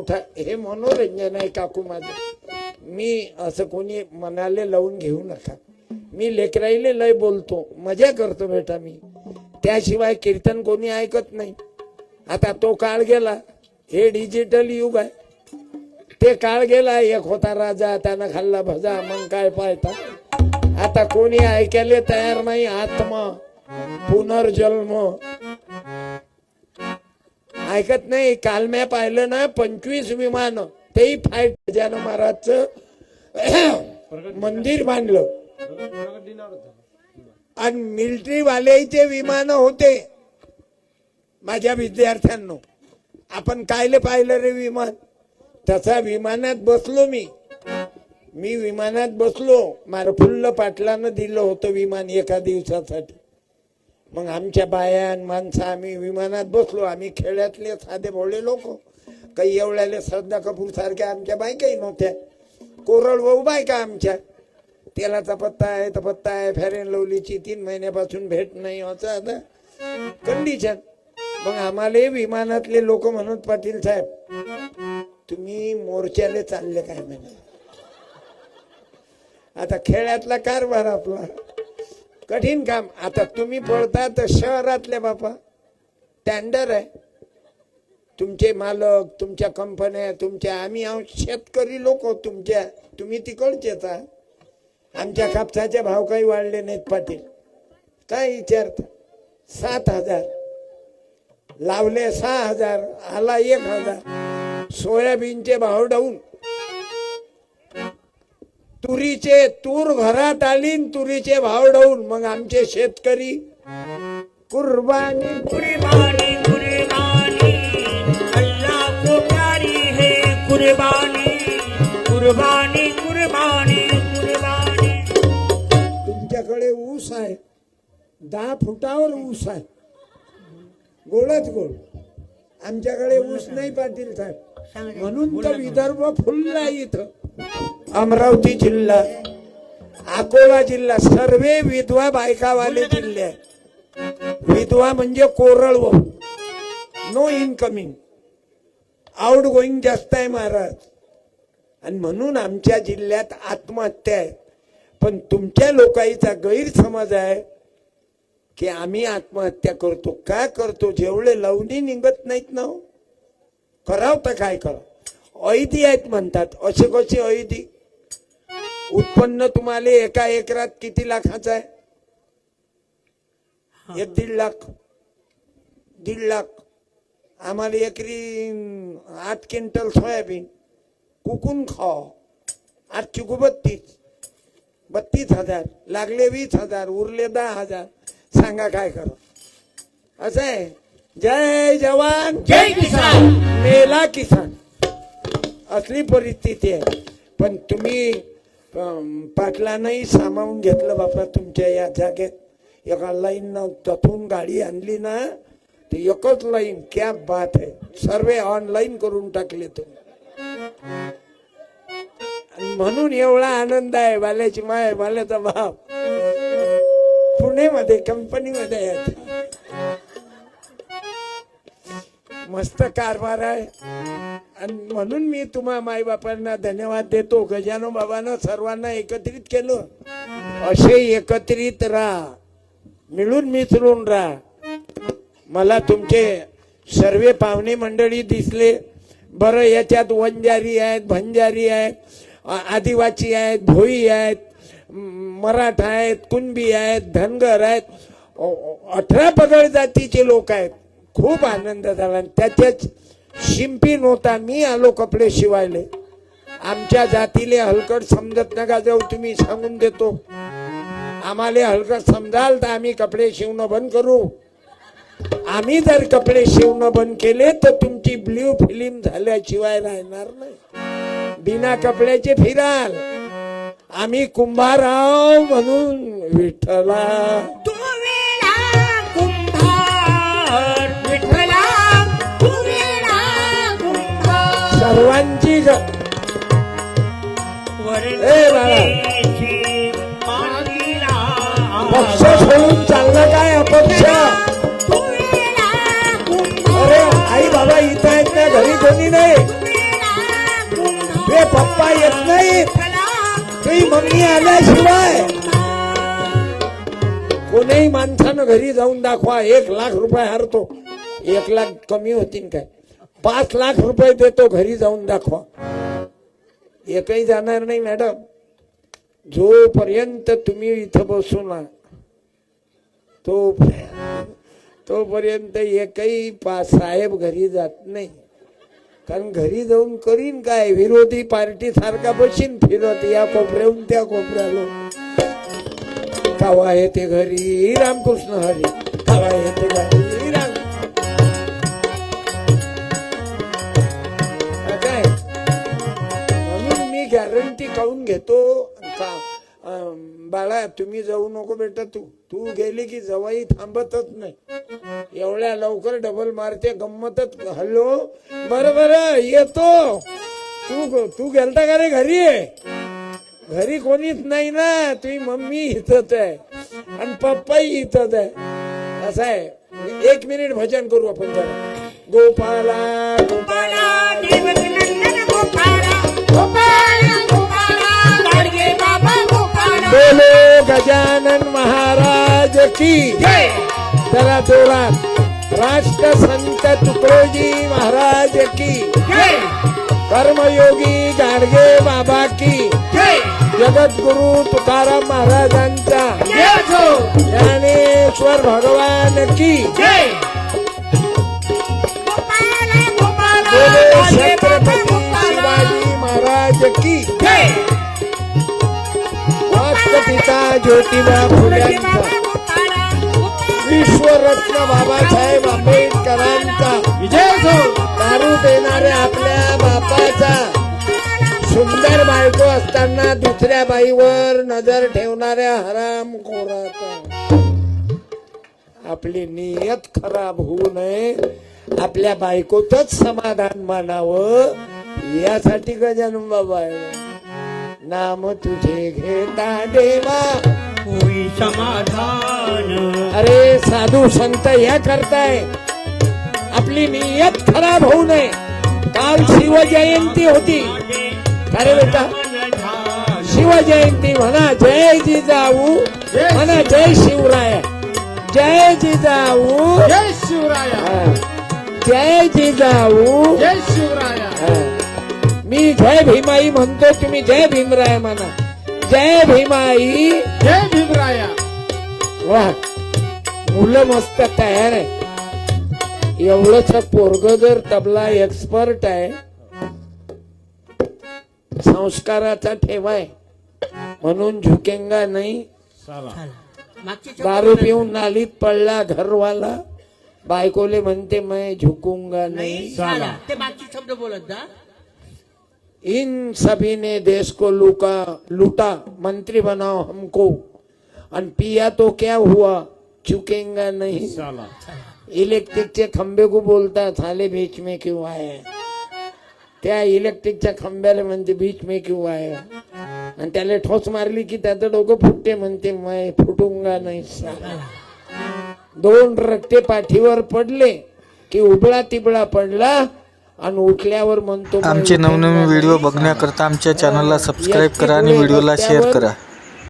मोठा हे मनोरंजन आहे काकू माझं मी असं कोणी मनाले लावून घेऊ नका. मी लेकराईले लय बोलतो मजा करतो बेटा मी. त्याशिवाय कीर्तन कोणी ऐकत नाही. आता तो काळ गेला हे डिजिटल युग आहे. ते काळ गेला एक होता राजा त्यानं खाल्ला भजा मग काय पाहता? आता कोणी ऐकायला तयार नाही आत्मा पुनर्जन्म. ऐकत नाही काल मी पाहिलं ना पंचवीस विमान तेही फाईट गजानन महाराजचं मंदिर बांधलं. आणि मिलिटरी वाल्याचे विमान होते. माझ्या विद्यार्थ्यांनो आपण कायले पाहिलं रे विमान? तसा विमानात बसलो मी. मी विमानात बसलो मारफुल्ल पाटलानं दिलं होतं विमान एका दिवसासाठी. मग आमच्या बाया माणसं आम्ही विमानात बसलो. आम्ही खेड्यातले साधे भोळे लोक. काही एवढ्याले श्रद्धा कपूर सारख्या आमच्या बायकाही नव्हत्या. कोरड भाऊ बायका आमच्या? तेलाचा पत्ता आहे तर पत्ता आहे. फॅरेन लवलीची तीन महिन्यापासून भेट नाही होता आता. कंडिशन मग आम्हाला विमानातले लोक म्हणत पाटील साहेब तुम्ही मोर्चाले चालले काय म्हणे? आता खेळातला कारभार आपला. कठीण काम. आता तुम्ही पळता तर शहरातल्या बापा. टँडर आहे. तुमचे मालक तुमच्या कंपन्या तुमच्या आम्ही शेतकरी लोक तुमच्या तुम्ही तिकडचेच आमच्या कापसाचे भाव काही वाढले नाहीत पाटील. काय विचारता? सात हजार. लावले सहा हजार आला एक हजार. सोयाबीनचे भाव डाऊन. तुरीचे तूर घरात आली तुरीचे भाव डाऊन मग आमचे शेतकरी कुर्बानी. कुर्बानी कुर्बानी. अल्लाह को प्यारी है कुर्बानी. कुर्बानी कुर्बानी कुर्बानी. तुमच्याकडे ऊस आहे. दहा फुटावर ऊस आहे. गोळच गोळ आमच्याकडे ऊस नाही पाटील साहेब. म्हणून तर विदर्भ फुलला इथं. अमरावती जिल्हा अकोला जिल्हा सर्वे विधवा बायकावाले जिल्हे. आहेत विधवा म्हणजे कोरळ नो इनकमिंग आउट गोईंग जास्त आहे महाराज. आणि म्हणून आमच्या जिल्ह्यात आत्महत्या आहेत पण तुमच्या लोकाईचा गैरसमज आहे की आम्ही आत्महत्या करतो. काय करतो? जेवढे लावणी निघत नाहीत ना हो. कराव तर काय कराव? ऐदी आहेत म्हणतात. असे कसे ऐदी उत्पन्न तुम्हाला एका एकरात किती लाखाचं आहे? एक दीड लाख. दीड लाख. आम्हाला एकरी आठ क्विंटल सोयाबीन. कुकून खाव आठ चिकू बत्तीस. बत्तीस हजार. लागले वीस हजार. उरले दहा हजार. सांगा काय करा. असं आहे. जय जवान. जय किसान. मेला किसान. असली परिस्थिती आहे. पण तुम्ही पाटलानंही सामावून घेतलं बापा तुमच्या या जागेत. एका लाईन तथून गाडी आणली ना ते एकच लाईन क्या बात आहे सर्वे ऑनलाईन करून टाकले तुम्ही म्हणून एवढा आनंद आहे बाल्याची माय बाल्याचा पुणे पुणेमध्ये कंपनीमध्ये आहे. मस्त कारभार आहे. आणि म्हणून मी तुम्हा माईबापांना धन्यवाद देतो. गजानो बाबानं सर्वांना एकत्रित केलं. असे एकत्रित राहा. मिळून मिसळून राहा. मला तुमचे सर्व पाहुणे मंडळी दिसले. बरं याच्यात वंजारी आहेत भंजारी आहेत आदिवासी आहेत भोई आहेत मराठा आहेत कुणबी आहेत धनगर आहेत. अठरा पगड जातीचे लोक आहेत. खूप आनंद झाला. आणि त्याच्याच शिंपी नव्हता मी आलो कपडे शिवायले. आमच्या जातीले हलकट समजत नका जाऊ तुम्ही सांगून देतो. आम्हाला हलकट समजाल तर आम्ही कपडे शिवणं बंद करू. आम्ही जर कपडे शिवणं बंद केले तर तुमची ब्ल्यू फिल्म झाल्याशिवाय राहणार नाही. बिना कपड्याचे फिराल. आम्ही कुंभाराव म्हणून विठ्ठला. सर्वांची पक्ष सोडून चाललं काय अपक्ष? अरे आई बाबा इथं आहेत ना घरी कोणी नाही? ते पप्पा येत नाही. ते मम्मी आल्याशिवाय. कोणीही माणसानं घरी जाऊन दाखवा. एक लाख रुपये हरतो. एक लाख कमी होतील काय? पाच लाख रुपये देतो घरी जाऊन दाखवा. एकही जाणार नाही मॅडम. जोपर्यंत तुम्ही इथं बसू ना तो तोपर्यंत एकही पा साहेब घरी जात नाही. कारण घरी जाऊन करीन काय? विरोधी पार्टी सारखा बशीन फिरत या कोपऱ्याहून त्या कोपऱ्याला. कावा येते घरी रामकृष्ण हरी. कावा येते घरी गॅरंटी काढून घेतो. का बाळा तुम्ही जाऊ नको बेटा तू. तू गेली की जवाई थांबतच नाही. एवढ्या लवकर डबल मारते गंमतच. हॅलो? बर बर येतो. तू तू गेलता का रे घरी? घरी कोणीच नाही ना. तुझी मम्मी इथंच आहे. आणि पप्पाही इथंच आहे. असं आहे. एक मिनिट भजन करू आपण जरा. गोपाला गोपाला. की जरा जोरात. राष्ट्रसंत तुकडोजी महाराज की कर्मयोगी गाडगे बाबा की. जगद्गुरु तुकाराम महाराजांचा. ज्ञानेश्वर भगवान की. बोलो छत्रपती शिवाजी महाराज की. राष्ट्रपिता ज्योतिबा फुल्यांचा विश्वरत्न बाबासाहेब आंबेडकरांचा दारू देणाऱ्या आपल्या बापाचा. सुंदर बायको असताना दुसऱ्या बाईवर नजर ठेवणाऱ्या हराम खोराचा. आपली नियत खराब होऊ नये. आपल्या बायकोतच समाधान मानावं. यासाठी गजानन बाबा नाम तुझे घेता देवा. होई समाधान. अरे साधू संत या करताय. आपली नियत खराब होऊ नये. काल शिवजयंती होती. अरे बेटा शिवजयंती म्हणा जय जिजाऊ म्हणा जय शिवराय. जय जिजाऊ. जय शिवराया. जय जिजाऊ. जय शिवराया. मी जय भीमाई म्हणतो तुम्ही जय भीमराय म्हणा. जय भीमाई. जय भीमराया. वा मुलं मस्त तयार आहे. एवढंच पोरग जर तबला एक्सपर्ट आहे संस्काराचा ठेवाय म्हणून झुकेंगा नाही. दारू पिऊन नालीत पडला घरवाला. बायकोले म्हणते मैं झुकूंगा नहीं ते बाकी शब्द बोलत जा. इन सभी ने देश को लूका लूटा मंत्री बनाओ हमको। और पिया तो क्या हुआ? चुकेंगा नहीं। इलेक्ट्रिकचे खंबे को बोलता थाले बीच में क्यों आए त्या इलेक्ट्रिकच्या खंब्याला म्हणते बीच में क्यों आए आणि त्याला ठोस मारली की त्याचं डोकं फुटते म्हणते मैं फुटूंगा नाही. दोन रट्टे पाठीवर पडले की उबळा तिबळा पडला आणि उठल्यावर म्हणतो आमचे नवनवीन. व्हिडिओ बघण्याकरता आमच्या चॅनलला सबस्क्राईब करा आणि व्हिडिओला शेअर करा